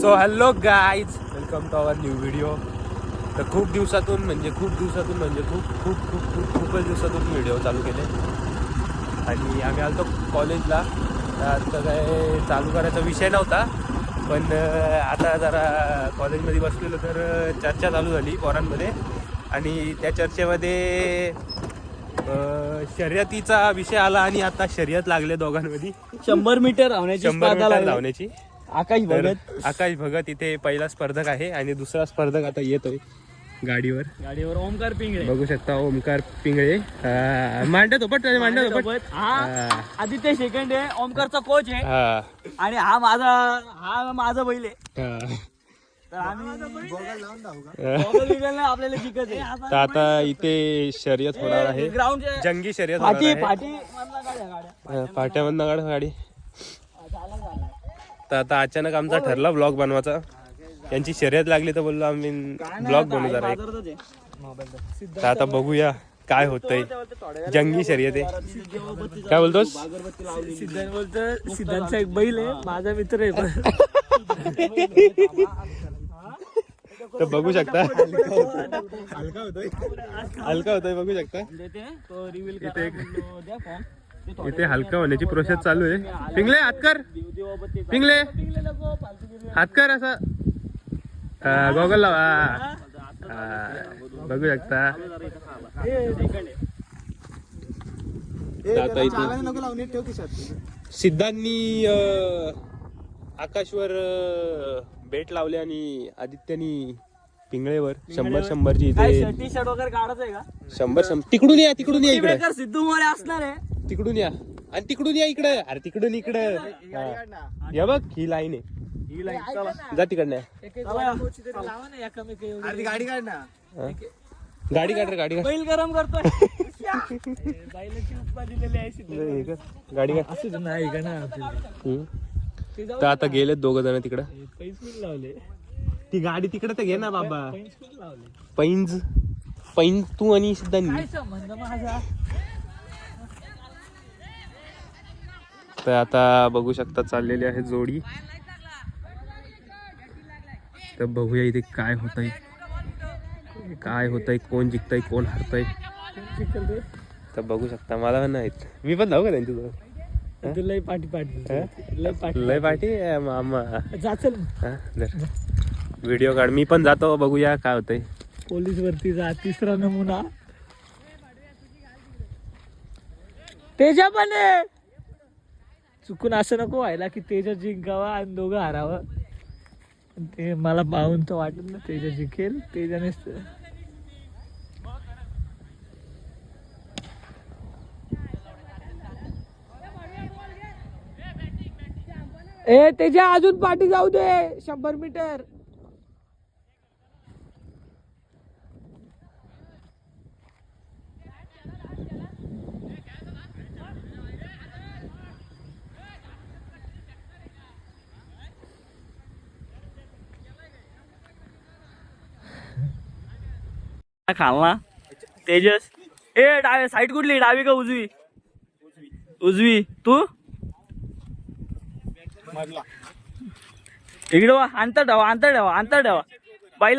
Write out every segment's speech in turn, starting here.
So hello guys welcome to our new video तर खूप दिवसातून म्हणजे खूप दिवसातून म्हणजे खूप खूप खूप खूप खूपच दिवसातून व्हिडिओ चालू केले. आणि आम्ही आलो कॉलेजला आता काय चालू करायचा विषय नव्हता पण आता जरा कॉलेजमध्ये बसलेलो तर चर्चा चालू झाली पोरांमध्ये. आणि त्या चर्चेमध्ये शर्यतीचा विषय आला आणि आता शर्यत लागले दोघांमध्ये. शंभर मीटर धावण्याची शंभर मीटर लागली. धावण्याची. आकाश भगत. आकाश भगत इथे पहिला स्पर्धक आहे आणि दुसरा स्पर्धक आता येतोय. गाडीवर. गाडीवर ओमकार पिंगळे. बघू शकता ओमकार पिंगळे. मांडत होपट मांडत सोबत हा. आदित्य सेकंड आहे ओमकारचा कोच आहे. हा. आणि हा माझा हा माझा बैल आहे. तर आम्ही आता इथे शर्यत होणार आहे. ग्राउंड जंगी शर्यत फाट्यामधनं गाड. तर आता अचानक आमचा ठरला ब्लॉग बनवायचा. यांची शर्यत लागली तर बोललो आम्ही ब्लॉग बनवू जरा एक. तर आता बघूया काय होतंय. जंगी शर्यत आहे. काय बोलतोस? सिद्धांत बोलतो सिद्धांतचा एक बैल आहे माझा मित्र आहे. पण तर बघू शकता. हलका होतोय बघू शकता. देते तो रिव्हील इथे एक- इथे हलका होण्याची प्रोसेस चालू आहे. पिंगले हात कर. पिंगले. हात कर असं. गॉगल लावा. बघू शकता आता इथे सिद्धांनी आकाशवर बेट लावले आणि आदित्यनी पिंगळेवर शंभर शंभरची इथे टी शर्ट वगैरे काढायचं आहे का शंभर शंभर तिकडून या तिकडून या इकडे सिद्धू मोरे असणार आहे तिकडून या आणि तिकडून या इकडे. अरे तिकडून इकडे. हा. हे बघ ही लाईन आहे. ही लाईन चला. जा तिकडनं चला. लावा ना एकामेक एवढी. गाडी काढ ना. हा. गाडी काढ रे गाडी काढ. बैल गरम करतोय. बैलाची उपमा दिलेली आहे सिद्धू हे कर. गाडी काढ. असंच नाही का ना. हम्म. तर आता गेलेत दोघ जण तिकडं. पैसे लावले? ती गाडी तिकडे तर घे ना बाबा. पैसे लावले? पैंज. पैंज तू आणि सिद्धांनी काय संबंध माझा? तर आता बघू शकता चाललेली आहे जोडी. तर बघूया इथे काय होतंय. काय होतंय कोण जिंकतंय कोण हरतंय. तर बघू शकता मला पण नाहीत. मी पण जाऊ का त्यांच्याजवळ लय पाठी पाठी? लय पाठी लय पाठी आहे मामा. हा. व्हिडिओ काढ. मी पण जातो बघूया काय होतंय. पोलीस वरती जा तिसरा नमुना. तेजा पण आहे. चुकून असं नको व्हायला की तेजा जिंकावा आणि दोघं हारावं. ते मला पाहून तर वाटत ना तेजा जिंकेल. तेजानेच ए तेजा अजून पाठी जाऊ दे. शंभर मीटर. खालना तेजस ए डावे साईड कुठली डावी का उजवी उजवी तू इकडे वा अंतर ठेवा अंतर ठेवा अंतर ठेवा बाईल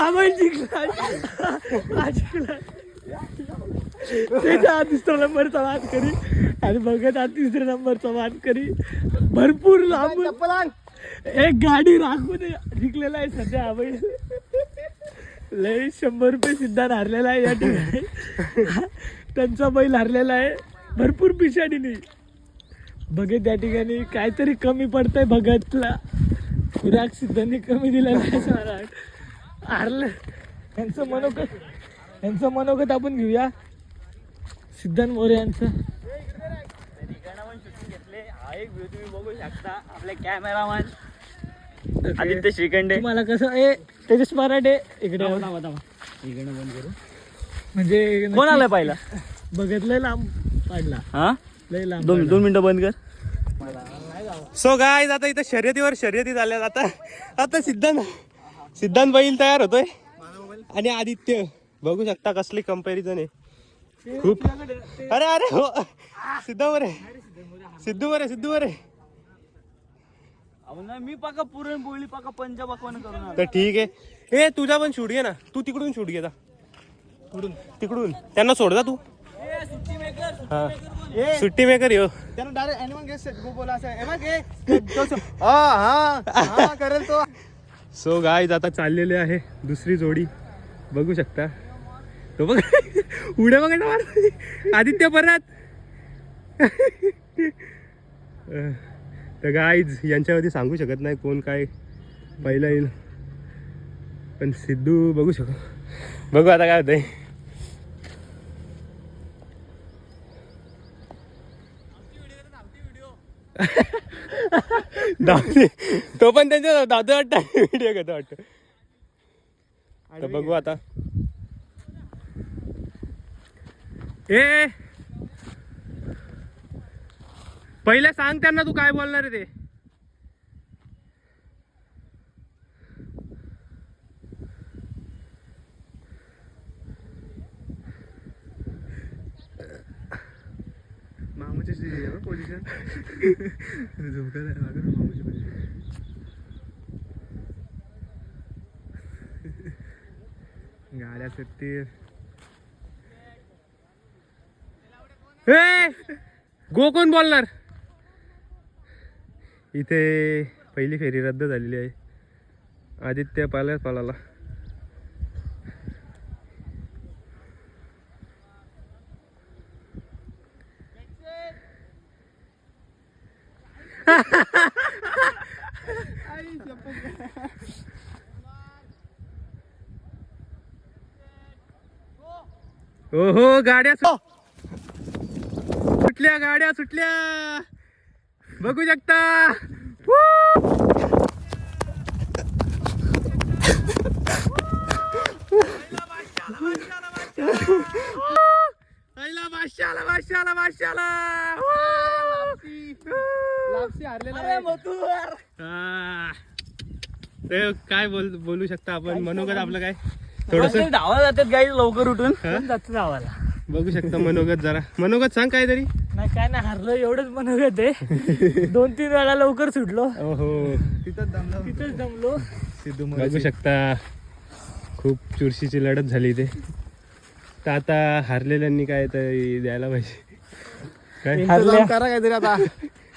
आम्हाला जिंकला जिंकला त्याच्या दुसरा नंबरचा वाद करी आणि बघत आज तिसऱ्या नंबरचा करी भरपूर लांब. एक गाडी राखून जिंकलेला आहे सध्या हा लय शंभर रुपये सिद्धांत हारलेला आहे. या ठिकाणी त्यांचा बैल हारलेला आहे भरपूर पिशाडीने भगत या ठिकाणी काहीतरी कमी पडतंय भगतला. खुराक सिद्धांनी कमी असं मला वाटतं. हारलं. यांचं मनोगत यांचं मनोगत आपण घेऊया. सिद्धांत मोरे यांचं. बघू शकता आपले कॅमेरामॅन आदित्य श्रीखंडे. तुम्हाला कसं ए तेजस मराठे. इकडे इकडे बंद करू. म्हणजे कोण आलाय पहिला? बघत लय लांब पाडला. हा? लय लांब दोन. दोन मिनिटं बंद कर. सो गाय आता इथं शर्यतीवर शर्यती झाल्या आता आता सिद्धांत सिद्धांत बैल तयार होतोय. आणि आदित्य बघू शकता कसली कंपॅरिझन आहे. खूप. अरे अरे हो. सिद्धा बरे सिद्धू बरे सिद्धू बरे मी पाका पुरणपोळी पाका पंजाब. तर ठीक आहे. ए तुझा पण शूट घे ना. तू तिकडून शूट घे जा. तिकडून. तिकडून. त्यांना सोड जा तू. हा. सुट्टी मेकर यो. त्यानं डायरेक्ट एनिमल गेस गो बोला असं. तो सो- हा हा हा करेल तो. सो गाय आता चाललेले आहे दुसरी जोडी. बघू शकता. तो बघ उड्या बघा ना आदित्य परत. अह, तर गाईज यांच्यावरती सांगू शकत नाही कोण काय पहिला येईल. पण सिद्धू बघू शकतो. बघू आता काय होतंय. धावते तो पण त्यांच्या धावतो वाटतं. व्हिडिओ घेतो वाटतं. तर बघू आता. ए! पहिले सांग त्यांना तू काय बोलणार आहे ते. मामाची पोझिशन झुमका मामाची पोझिशन गाड्या सुटतील. गो कोण बोलणार? इथे पहिली फेरी रद्द झालेली आहे. आदित्य पाल्याच पालाला. ओहो गाड्या सु- सुटल्या गाड्या सुटल्या. बघू शकता! आईला माशाला माशाला माशाला ते काय बोल बोलू शकता आपण? मनोगत आपलं काय? थोडस धावा जातात गाई लवकर उठून. जातो गावाला बघू शकता मनोगत जरा. मनोगत सांग काहीतरी. नाही काय नाही हारलं एवढंच मनोगत आहे. दोन तीन वेळा लवकर सुटलो. ओहो. तिथंच जमलो सिद्धू बघू शकता. खूप चुरशीची लढत झाली इथे. तर आता हारलेल्यांनी काय तरी द्यायला पाहिजे. काय? हारल्या. करा काहीतरी आता.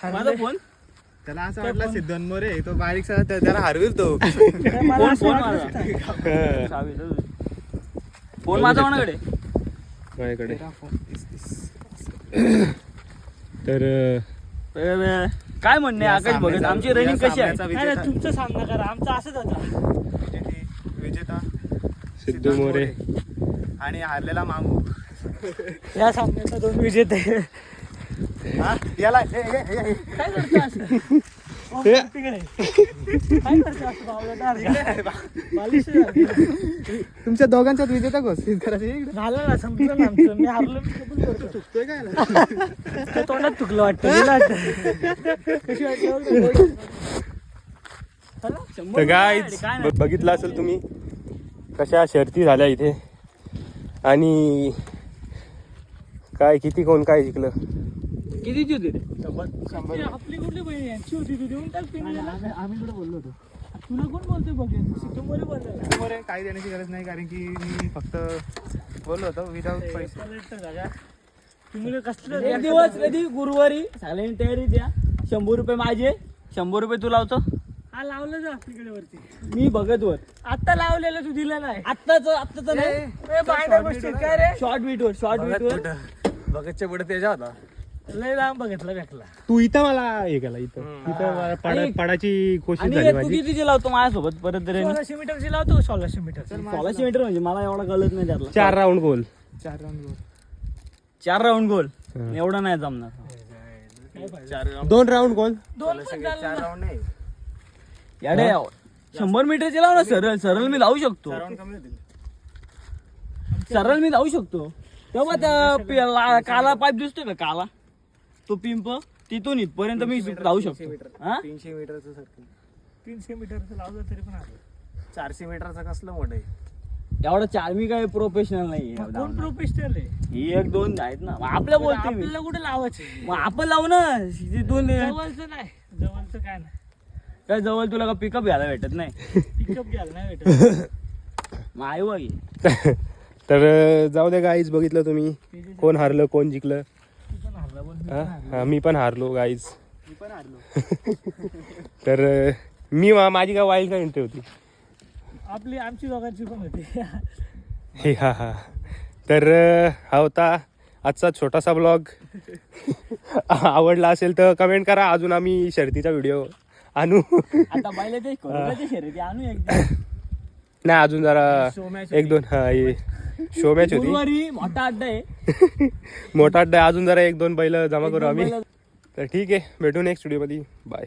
माझा फोन? त्याला असं वाटलं सिद्धन मोरे तो बारीकसा त्या- त्याला हरविल तो. फोन फोन माझा. हा. फोन माझा कोणाकडे? माझ्याकडे. तर काय म्हणणे? आकाश भगत आमची रनिंग कशी आहे? तुमचं सामना करा. आमचा असंच होता. विजेता सिद्धू मोरे. आणि हारलेला मामू. या सामन्याचा दोन विजेते. हा याला हे- हे- हे-. काय करतो असं ओ. तिकडे. काय करतो असं बावळट अर्धा? बालिश झाली. तुमच्या दोघांच्यात विजेता घोषित करायचं इकडे झालं ना संपलं ना आमचं मी हारलो मी कबूल करतो चुकतोय काय त्या तोंडात चुकलं वाटतं गेलं वाटतं कशी वाटली बघ ना. चला. तर गाईज काय नाही. बघितलं असेल तुम्ही कशा शर्ती झाल्या इथे आणि काय किती कोण काय जिंकलं कितीची होती रे ती आपली कुठली बहीण यांची होती तू देऊन टाक पिंगलीला. आम्ही कुठे बोललो होतो? तुला कोण बोलतोय बघ सिद्धू मोरे बोलतोय. काही देण्याची गरज नाही कारण की मी फक्त बोललो होतो विदाऊट पैसे. तुम्ही कसलं एक दिवस? कधी गुरुवारी सगळ्यांनी तयारी द्या. शंभर रुपये माझे शंभर रुपये तू लावतो. हा लावलं जा तिकडे वरती. मी बघत वर आता लावलेलं तू दिलं नाही. आत्ताच आत्ताच नाही. ए, बायण्या गोष्टी काय रे? शॉर्ट बीट वर शॉर्ट बीट वर बघतच्या पुढे त्याच्या होता. लय लांब बघितलं भेटला तू इथं मला हे केला इथं. इथं मला पडा- आणि- पडाची कोशिश आणि झाली एक तू माझी. कितीची लावतो माझ्यासोबत परत तरी? सोळाशे मीटरची लावतो सोळाशे मीटर सोळाशे मीटर म्हणजे मला एवढा कळत नाही त्यातला. चार राऊंड गोल. चार राऊंड गोल. हं. एवढं नाही जमणार. दोन राऊंड गोल. दोन पण चाललं ना. याडे शंभर मीटरचे लाव ना सरळ सरळ मी लावू शकतो. सरळ मी लावू शकतो. तेव्हा त्या पि- ला- काला पाईप दिसतोय का काला? तो पिंप तिथून इथपर्यंत मी लावू शकतो. हा? तीनशे मीटरचं सर्कल तीनशे मीटरचं लावलं तरी पण आलं चारशे मीटरचं कसलं मोठं आहे? एवढं चार मी काय प्रोफेशनल नाही कोण प्रोफेशनल आहे? ही एक दोन आहेत ना. मग आपल्या बोलते आपल्याला कुठे लावायचं? मग आपण लावू ना. तिथून जवळचं नाही. जवळचं काय नाही. काय जवळ तुला का पिकअप घ्यायला भेटत नाही? पिकअप घ्यायला नाही भेटत. मग आई बघ ही. तर जाऊ द्या गाईज बघितलं तुम्ही. कोण हारलं कोण जिंकलं. हा? पण हरलो. हा, मी पण हारलो गाईज तर मी माझी काय वाईल्ड काय एंट्री होती. आपली आमची दोघांची पण होती. हे हा हा. तर हा होता आजचा छोटासा ब्लॉग आवडला असेल तर कमेंट करा. अजून आम्ही शर्तीचा व्हिडिओ आणू. आता आणू नाही अजून जरा एक दोन हा शो मॅच होती. गुरुवारी मोठा अड्डा आहे. मोठा अड्डा आहे. अजून जरा एक दोन बैल जमा करू आम्ही. तर ठीक आहे. भेटू नेक्स्ट व्हिडिओमध्ये बाय